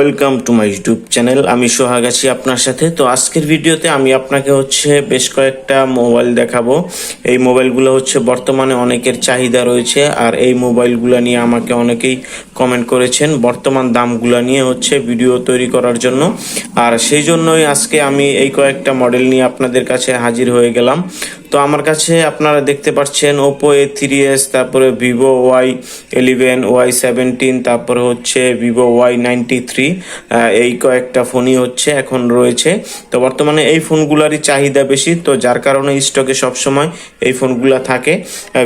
Welcome to my YouTube channel. আমি সোহাগ আছি আপনার সাথে। তো আজকের ভিডিওতে আমি আপনাকে হচ্ছে বেশ কয়েকটা মোবাইল দেখাবো। এই মোবাইলগুলো হচ্ছে বর্তমানে অনেকের চাহিদা রয়েছে আর এই মোবাইলগুলো নিয়ে আমাকে অনেকেই কমেন্ট করেছেন বর্তমান দামগুলো নিয়ে হচ্ছে ভিডিও তৈরি করার জন্য। আর সেই জন্যই আজকে আমি এই কয়েকটা মডেল নিয়ে আপনাদের কাছে হাজির হয়ে গেলাম। তো আমার কাছে আপনারা দেখতে পাচ্ছেন ওপো এ থ্রি এস তারপরে Vivo Y eleven Y seventeen তারপরে হচ্ছে ভিভো ওয়াই নাইনটি থ্রি এই কয়েকটা ফোনই হচ্ছে, এখন রয়েছে। তো বর্তমানে এই ফোনগুলারই চাহিদা বেশি, তো যার কারণে স্টকে সবসময় এই ফোনগুলা থাকে।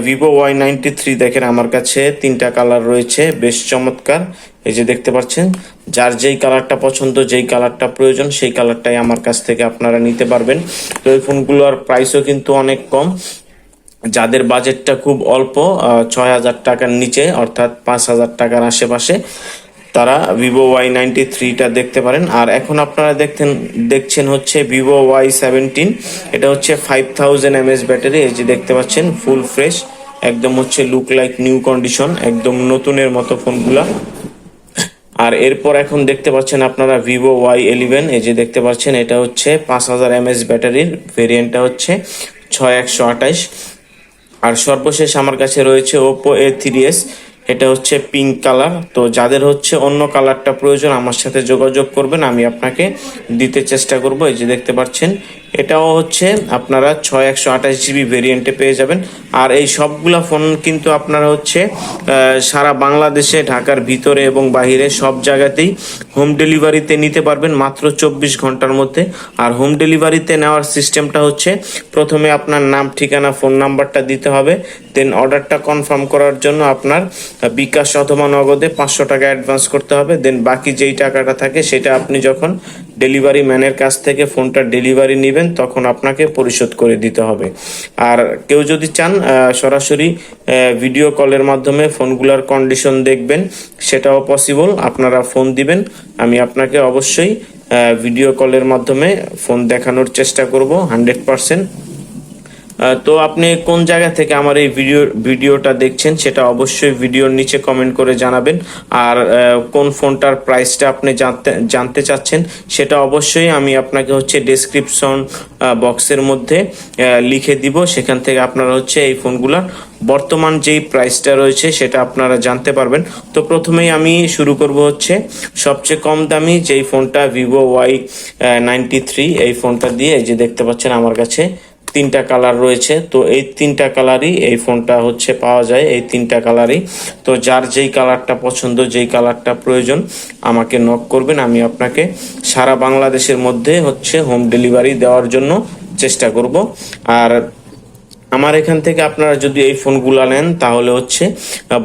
ভিভো ওয়াই নাইনটি থ্রি দেখেন, আমার কাছে তিনটা কালার রয়েছে, বেশ চমৎকার। এই যে দেখতে পাচ্ছেন, যার যেই কালারটা পছন্দ, যেই কালারটা প্রয়োজন, সেই কালারটাই আমার কাছ থেকে আপনারা নিতে পারবেন। তো এই ফোনগুলোর প্রাইসও কিন্তু অনেক কম। যাদের বাজেটটা খুব অল্প ছয় হাজার টাকার নিচে, অর্থাৎ পাঁচ হাজার টাকার আশেপাশে। তারা ভিভো ওয়াই নাইনটি থ্রিটা দেখতে পারেন। আর এখন আপনারা দেখতেন, দেখছেন হচ্ছে ভিভো ওয়াই সেভেন্টিন এটা হচ্ছে ফাইভ থাউজেন্ড এমএস ব্যাটারি, এই যে দেখতে পাচ্ছেন ফুল ফ্রেশ একদম হচ্ছে লুক লাইক নিউ কন্ডিশন একদম নতুনের মতো ফোনগুলা। আর এরপর এখন দেখতে পাচ্ছেন আপনারা ভিভো ওয়াই ইলেভেন এই যে দেখতে পাচ্ছেন, এটা হচ্ছে পাঁচ হাজার এমএস ব্যাটারির ভেরিয়েন্টটা হচ্ছে ছয় একশো আঠাইশ আর সর্বশেষ আমার কাছে রয়েছে ওপো এ থ্রি এস এটা হচ্ছে পিঙ্ক কালার তো যাদের হচ্ছে অন্য কালারটা প্রয়োজন, আমার সাথে যোগাযোগ করবেন, আমি আপনাকে দিতে চেষ্টা করব। এই যে দেখতে পাচ্ছেন এটাও হচ্ছে আপনারা ছয় একশো আঠাশ জিবি ভেরিয়েন্টে পেয়ে যাবেন। আর এই সবগুলা ফোন কিন্তু আপনারা হচ্ছে সারা বাংলাদেশে, ঢাকার ভিতরে এবং বাহিরে সব জায়গাতেই হোম ডেলিভারিতে নিতে পারবেন মাত্র চব্বিশ ঘণ্টার মধ্যে। আর হোম ডেলিভারিতে নেওয়ার সিস্টেমটা হচ্ছে, প্রথমে আপনার নাম, ঠিকানা ফোন নাম্বারটা দিতে হবে। দেন অর্ডারটা কনফার্ম করার জন্য আপনার বিকাশ অথবা নগদে পাঁচশো টাকা অ্যাডভান্স করতে হবে। দেন বাকি যেই টাকাটা থাকে সেটা আপনি যখন ডেলিভারি ম্যানের কাছ থেকে ফোনটা ডেলিভারি নেবেন, তখন আপনাকে পরিশোধ করে দিতে হবে। আর কেউ যদি চান সরাসরি ভিডিও কলের মাধ্যমে ফোনগুলোর কন্ডিশন দেখবেন, সেটাও পসিবল। আপনারা ফোন দিবেন, আমি আপনাকে অবশ্যই ভিডিও কলের মাধ্যমে ফোন দেখানোর চেষ্টা করব, হান্ড্রেড পার্সেন্ট। তো আপনি কোন জায়গা থেকে আমার এই ভিডিও, ভিডিওটা দেখছেন সেটা অবশ্যই ভিডিওর নিচে কমেন্ট করে জানাবেন। আর কোন ফোনটার প্রাইসটা আপনি জানতে জানতে চাচ্ছেন সেটা অবশ্যই আমি আপনাকে হচ্ছে ডেসক্রিপশন বক্সের মধ্যে লিখে দিব। সেখান থেকে আপনারা হচ্ছে এই ফোনগুলোর বর্তমান যেই প্রাইসটা রয়েছে সেটা আপনারা জানতে পারবেন। তো প্রথমেই আমি শুরু করব হচ্ছে সবচেয়ে কম দামি যেই ফোনটা ভিভো ওয়াই নাইনটি থ্রি এই ফোনটা দিয়ে এই যে দেখতে পাচ্ছেন আমার কাছে তিনটা কালার রয়েছে। তো এই তিনটা কালারই এই ফোনটা হচ্ছে পাওয়া যায়, এই তিনটা কালারই। তো যার যেই কালারটা পছন্দ, যেই কালারটা প্রয়োজন, আমাকে নক করবেন। আমি আপনাকে সারা বাংলাদেশের মধ্যে হচ্ছে হোম ডেলিভারি দেওয়ার জন্য চেষ্টা করব। আর আমার এখান থেকে আপনারা যদি এই ফোনগুলো নেন, তাহলে হচ্ছে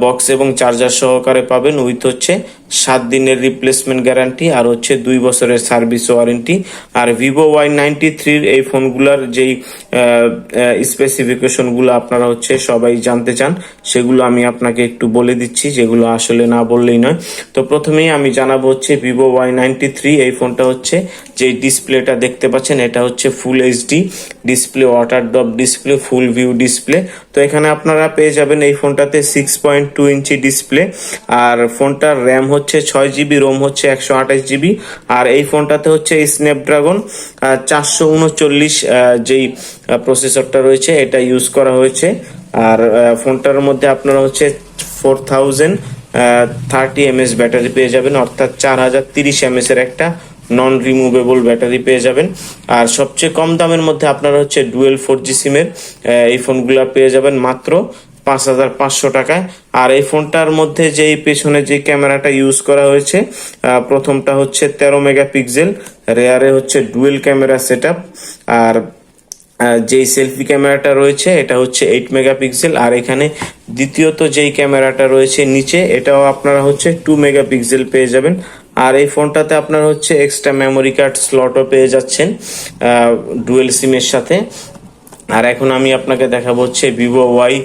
বক্স এবং চার্জার সহকারে পাবেন উইথ হচ্ছে সাত দিনের রিপ্লেসমেন্ট গ্যারান্টি আর হচ্ছে দুই বছরের সার্ভিস ওয়ারেন্টি আর ভিভো ওয়াই নাইনটি থ্রির এই ফোনগুলোর যেই স্পেসিফিকেশনগুলো আপনারা হচ্ছে সবাই জানতে চান, সেগুলো আমি আপনাকে একটু বলে দিচ্ছি, যেগুলো আসলে না বললেই নয়। তো প্রথমেই আমি জানাব হচ্ছে ভিভো ওয়াই নাইনটি থ্রি এই ফোনটা হচ্ছে যে ডিসপ্লেটা দেখতে পাচ্ছেন, এটা হচ্ছে full HD display water drop display full view display এখানে আপনারা পেয়ে যাবেন এই ফোনটাতে six point two inch display আর ফোনটার র্যাম হচ্ছে ছয় জিবি রোম হচ্ছে একশো আঠাশ জিবি আর এই ফোনটাতে হচ্ছে স্ন্যাপড্রাগন চারশো উনচল্লিশ যেই প্রসেসরটা রয়েছে, এটা ইউজ করা হয়েছে। আর ফোনটার মধ্যে আপনারা হচ্ছে four thousand thirty MS battery পেয়ে যাবেন, অর্থাৎ চার হাজার তিরিশ এমএস এর একটা নন রিমুভেবল ব্যাটারি পেয়ে যাবেন। আর সবচেয়ে কম দামের মধ্যে আপনারা হচ্ছে ডুয়েল ফোর জি সিমের এই ফোনগুলো পেয়ে যাবেন মাত্র পাঁচ হাজার পাঁচশো টাকায়। আর এই ফোনটার মধ্যে যেই পেছনে যে ক্যামেরাটা ইউজ করা হয়েছে প্রথমটা হচ্ছে তেরো মেগাপিক্সেল রেয়ারে হচ্ছে ডুয়েল ক্যামেরা সেট আর যেই সেলফি ক্যামেরাটা রয়েছে, এটা হচ্ছে এইট মেগাপিক্সেল। আর এখানে দ্বিতীয়ত যেই ক্যামেরাটা রয়েছে নিচে, এটাও আপনারা হচ্ছে টু মেগাপিক্সেল পেয়ে যাবেন। আর এই ফোনটাতে আপনার হচ্ছে এক্সট্রা মেমোরি কার্ড স্লটও পেয়ে যাচ্ছেন ডুয়েল সিমের সাথে। আর এখন আমি আপনাকে দেখাবো হচ্ছে ভিভো ওয়াই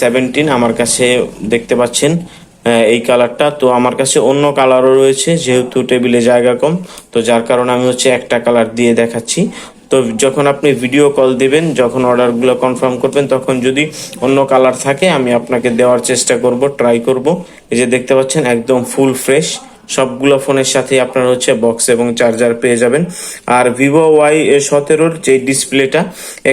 সেভেন্টিন আমার কাছে দেখতে পাচ্ছেন এই কালারটা তো আমার কাছে অন্য কালারও রয়েছে, যেহেতু টেবিলে জায়গা কম, তো যার কারণে আমি হচ্ছে একটা কালার দিয়ে দেখাচ্ছি। তো যখন আপনি ভিডিও কল দিবেন, যখন অর্ডারগুলো কনফার্ম করবেন, তখন যদি অন্য কালার থাকে, আমি আপনাকে দেওয়ার চেষ্টা করব ট্রাই করব। এই যে দেখতে পাচ্ছেন, একদম ফুল ফ্রেশ সবগুলো ফোনের সাথে আপনার হচ্ছে বক্স এবং চার্জার পেয়ে যাবেন। আর ভিভো ওয়াই সতেরোর যে ডিসপ্লেটা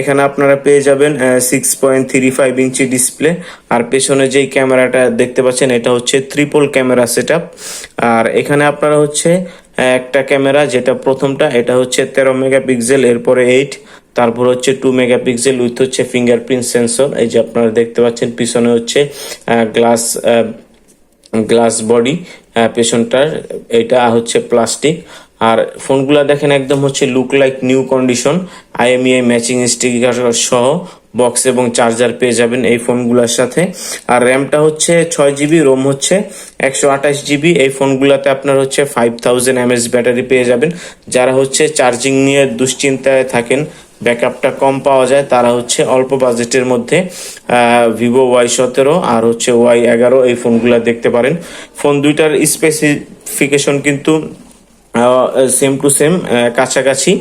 এখানে আপনারা পেয়ে যাবেন six point three five inch display আর পেছনে যেই ক্যামেরাটা দেখতে পাচ্ছেন, এটা হচ্ছে ট্রিপল ক্যামেরা সেট আর এখানে আপনারা হচ্ছে একটা ক্যামেরা, যেটা প্রথমটা, এটা হচ্ছে তেরো মেগাপিক্সেল, এরপরে এইট তারপর হচ্ছে টু মেগাপিক্সেল উইথ হচ্ছে ফিঙ্গারপ্রিন্ট সেন্সর এই যে আপনারা দেখতে পাচ্ছেন, পিছনে হচ্ছে গ্লাস গ্লাস বডি পেছনটার, এটা হচ্ছে প্লাস্টিক আর ফোনগুলো দেখেন একদম হচ্ছে look like new condition IMEI matching sticker সহ বক্স এবং চার্জার পেয়ে যাবেন এই ফোনগুলোর সাথে। আর র্যামটা হচ্ছে ছয় জিবি রোম হচ্ছে একশো আঠাশ জিবি এই ফোনগুলোতে আপনার হচ্ছে ফাইভ থাউজেন্ড এমএস ব্যাটারি পেয়ে যাবেন। যারা হচ্ছে চার্জিং নিয়ে দুশ্চিন্তায় থাকেন ব্যাকআপটা কম পাওয়া যায়, তারা হচ্ছে অল্প বাজেটের মধ্যে ভিভো ওয়াই সতেরো আর হচ্ছে ওয়াই এগারো এই ফোনগুলো দেখতে পারেন। ফোন দুইটার স্পেসিফিকেশন কিন্তু সেম টু সেম কাছাকাছি।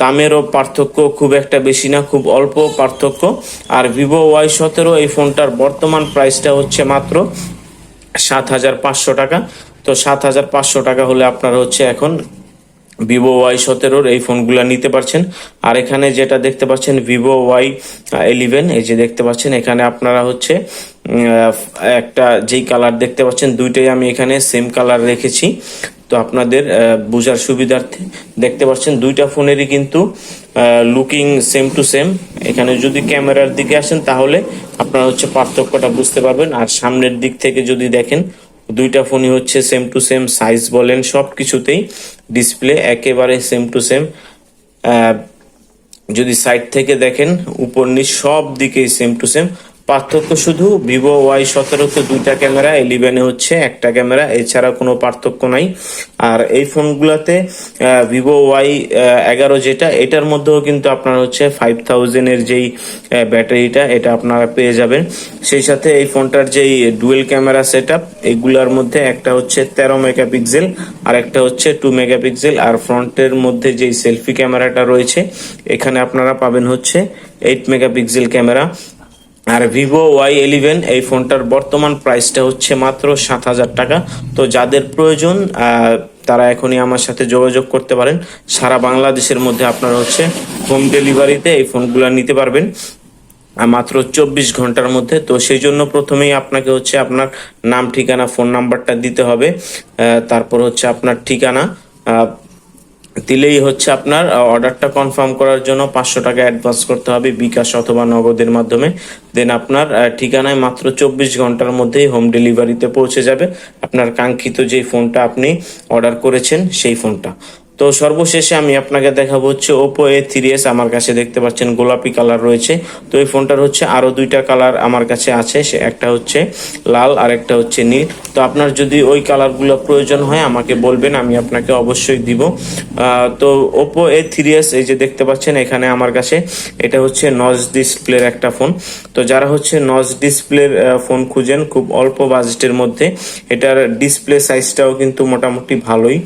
দামেরও পার্থক্য খুব একটা বেশি না, খুব অল্প পার্থক্য। আর ভিভো ওয়াই সতেরো এই ফোনটার বর্তমান প্রাইসটা হচ্ছে মাত্র সাত হাজার পাঁচশো টাকা। তো সাত হাজার পাঁচশো টাকা হলে আপনারা হচ্ছে এখন ভিভো ওয়াই সতেরোর এই ফোনগুলো নিতে পারছেন। আর এখানে যেটা দেখতে পাচ্ছেন ভিভো ওয়াই ইলেভেন এই যে দেখতে পাচ্ছেন, এখানে আপনারা হচ্ছে একটা যেই কালার দেখতে পাচ্ছেন, দুইটাই আমি এখানে সেম কালার রেখেছি। তো আপনাদের বোঝার সুবিধার্থে দেখতে পাচ্ছেন, দুইটা ফোনেরই কিন্তু লুকিং সেম টু সেম এখানে যদি ক্যামেরার দিকে আসেন, তাহলে আপনারা হচ্ছে পার্থক্যটা বুঝতে পারবেন। আর সামনের দিক থেকে যদি দেখেন দুইটা ফোনই হচ্ছে সেম টু সেম সাইজ বলেন সব কিছুতেই ডিসপ্লে একেবারে সেম টু সেম যদি সাইড থেকে দেখেন, উপর নিচ সব দিকেই সেম টু সেম পার্থক্য শুধু ভিভো ওয়াই সতেরোতে দুইটা ক্যামেরা, ইলেভেনে হচ্ছে একটা ক্যামেরা, এছাড়া কোনো পার্থক্য নাই। আর এই ফোনগুলোতে ভিভো ওয়াই এগারো যেটা, এটার মধ্যেও কিন্তু আপনার হচ্ছে ফাইভ থাউজেন্ডের যেই ব্যাটারিটা, এটা আপনারা পেয়ে যাবেন। সেই সাথে এই ফোনটার যেই ডুয়েল ক্যামেরা সেট আপ এগুলার মধ্যে একটা হচ্ছে তেরো মেগাপিক্সেল আর একটা হচ্ছে টু মেগাপিক্সেল, আর ফ্রন্টের মধ্যে যেই সেলফি ক্যামেরাটা রয়েছে, এখানে আপনারা পাবেন হচ্ছে এইট মেগাপিক্সেল ক্যামেরা। আর ভিভো ওয়াই ইলেভেন এই ফোনটার বর্তমান প্রাইসটা হচ্ছে মাত্র সাত হাজার টাকা। তো যাদের প্রয়োজন তারা এখনই আমার সাথে যোগাযোগ করতে পারেন। সারা বাংলাদেশের মধ্যে আপনারা হচ্ছে হোম ডেলিভারিতে এই ফোনগুলো নিতে পারবেন। মাত্র চব্বিশ ঘণ্টার মধ্যে। তো সেই জন্য প্রথমেই আপনাকে হচ্ছে আপনার নাম, ঠিকানা ফোন নাম্বারটা দিতে হবে। তারপর হচ্ছে আপনার ঠিকানা। দিলেই হচ্ছে আপনার অর্ডারটা কনফার্ম করার জন্য পাঁচশো টাকা অ্যাডভান্স করতে হবে বিকাশ অথবা নগদের মাধ্যমে। দেন আপনার ঠিকানায় মাত্র চব্বিশ ঘণ্টার মধ্যেই হোম ডেলিভারিতে পৌঁছে যাবে। আপনার কাঙ্ক্ষিত যে ফোনটা আপনি অর্ডার করেছেন, সেই ফোনটা তো সর্বশেষে আমি আপনাকে দেখাবো হচ্ছে ওপো এ থ্রি এস আমার কাছে দেখতে পাচ্ছেন, গোলাপি কালার রয়েছে। তো এই ফোনটার হচ্ছে আরও দুইটা কালার আমার কাছে আছে, সে একটা হচ্ছে লাল আর একটা হচ্ছে নীল। তো আপনার যদি ওই কালারগুলো প্রয়োজন হয়, আমাকে বলবেন, আমি আপনাকে অবশ্যই দিব। তো ওপো এ থ্রি এস এই যে দেখতে পাচ্ছেন, এখানে আমার কাছে এটা হচ্ছে নজ ডিসপ্লের একটা ফোন তো যারা হচ্ছে নজ ডিসপ্লের ফোন খুঁজেন, খুব অল্প বাজেটের মধ্যে, এটার ডিসপ্লে সাইজটাও কিন্তু মোটামুটি ভালোই।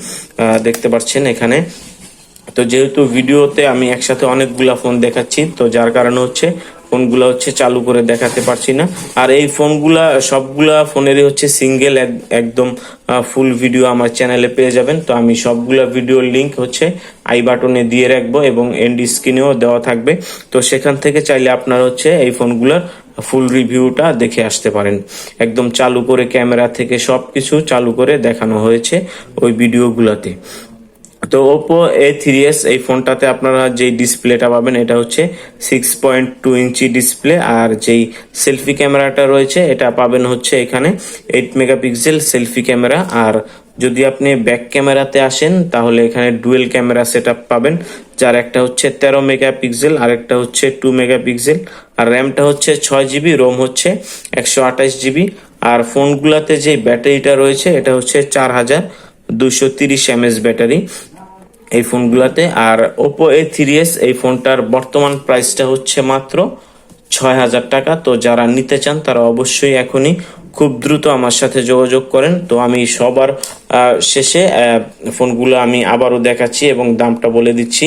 দেখতে পাচ্ছেন এখানে। তো যেহেতু ভিডিওতে আমি একসাথে অনেকগুলা ফোন দেখাচ্ছি, তো যার কারণে হচ্ছে ফোনগুলো হচ্ছে চালু করে দেখাতে পারছি না। আর এই ফোনগুলা সবগুলা ফোনেরই হচ্ছে সিঙ্গেল একদম ফুল ভিডিও আমার চ্যানেলে পেয়ে যাবেন। তো আমি সবগুলা ভিডিওর লিংক হচ্ছে আই বাটনে দিয়ে রাখব এবং এন্ড স্ক্রিনেও দেওয়া থাকবে। তো সেখান থেকে চাইলে আপনার হচ্ছে এই ফোনগুলোর ফুল রিভিউটা দেখে আসতে পারেন। একদম চালু করে ক্যামেরা থেকে সব কিছু চালু করে দেখানো হয়েছে ওই ভিডিওগুলোতে। তো ওপো এ থ্রি এস এই ফোনটাতে আপনারা যেই ডিসপ্লেটা পাবেন, এটা হচ্ছে six point two inch display আর যেই সেলফি ক্যামেরাটা রয়েছে, এটা পাবেন হচ্ছে এখানে এইট মেগাপিক্সেল সেলফি ক্যামেরা। আর যদি আপনি ব্যাক ক্যামেরাতে আসেন, তাহলে এখানে ডুয়েল ক্যামেরা সেট পাবেন, যার একটা হচ্ছে তেরো মেগাপিক্সেল আর একটা হচ্ছে টু মেগাপিক্সেল আর র্যামটা হচ্ছে ছয় জিবি রোম হচ্ছে একশো আঠাশ জিবি আর ফোনগুলোতে যে ব্যাটারিটা রয়েছে, এটা হচ্ছে চার হাজার দুশো তিরিশ এমএস ব্যাটারি। এই ফোনগুলোতে। আর ওপো এ থ্রি এস এই ফোনটার বর্তমান প্রাইসটা হচ্ছে মাত্র ছয় হাজার টাকা। তো যারা নিতে চান, তারা অবশ্যই এখনই খুব দ্রুত আমার সাথে যোগাযোগ করেন। তো আমি সবার শেষে ফোনগুলো আমি আবারও দেখাচ্ছি এবং দামটা বলে দিচ্ছি।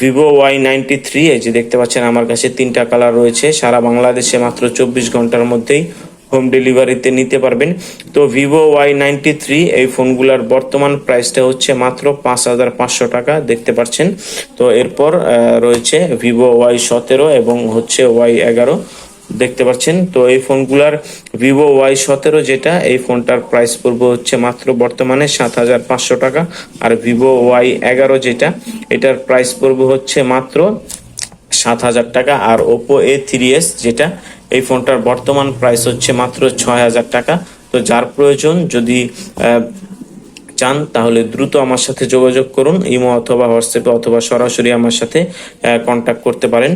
ভিভো ওয়াই নাইনটি থ্রি এই যে দেখতে পাচ্ছেন, আমার কাছে তিনটা কালার রয়েছে। সারা বাংলাদেশে মাত্র চব্বিশ ঘণ্টার মধ্যেই হোম ডেলিভারিতে নিতে পারবেন। তো ভিভো ওয়াই নাইনটি থ্রি এই ফোনগুলোর বর্তমান প্রাইসটা হচ্ছে মাত্র পাঁচ হাজার পাঁচশো টাকা, দেখতে পাচ্ছেন। তো এরপর রয়েছে ভিভো ওয়াই সতেরো এবং হচ্ছে ওয়াই এগারো, দেখতে পাচ্ছেন। তো এই ফোনগুলার ভিভো ওয়াই সতেরো যেটা, এই ফোনটার প্রাইস পড়বে হচ্ছে মাত্র বর্তমানে সাত হাজার পাঁচশো টাকা। আর ভিভো ওয়াই এগারো যেটা, এটার প্রাইস পড়বে হচ্ছে মাত্র সাত হাজার টাকা। আর ওপো এ থ্রি এস যেটা এই ফোনটার বর্তমান প্রাইস হচ্ছে মাত্র ছয় হাজার টাকা। তো যার প্রয়োজন, যদি চান, তাহলে দ্রুত আমার সাথে যোগাযোগ করুন, ইমো অথবা হোয়াটসঅ্যাপে অথবা সরাসরি আমার সাথে কন্ট্যাক্ট করতে পারেন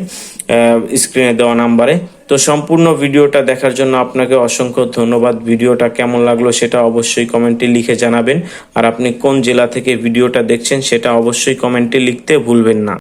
স্ক্রিনে দেওয়া নাম্বারে। তো সম্পূর্ণ ভিডিওটা দেখার জন্য আপনাকে অসংখ্য ধন্যবাদ। ভিডিওটা কেমন লাগল সেটা অবশ্যই কমেন্টে লিখে জানাবেন। আর আপনি কোন জেলা থেকে ভিডিওটা দেখছেন সেটা অবশ্যই কমেন্টে লিখতে ভুলবেন না।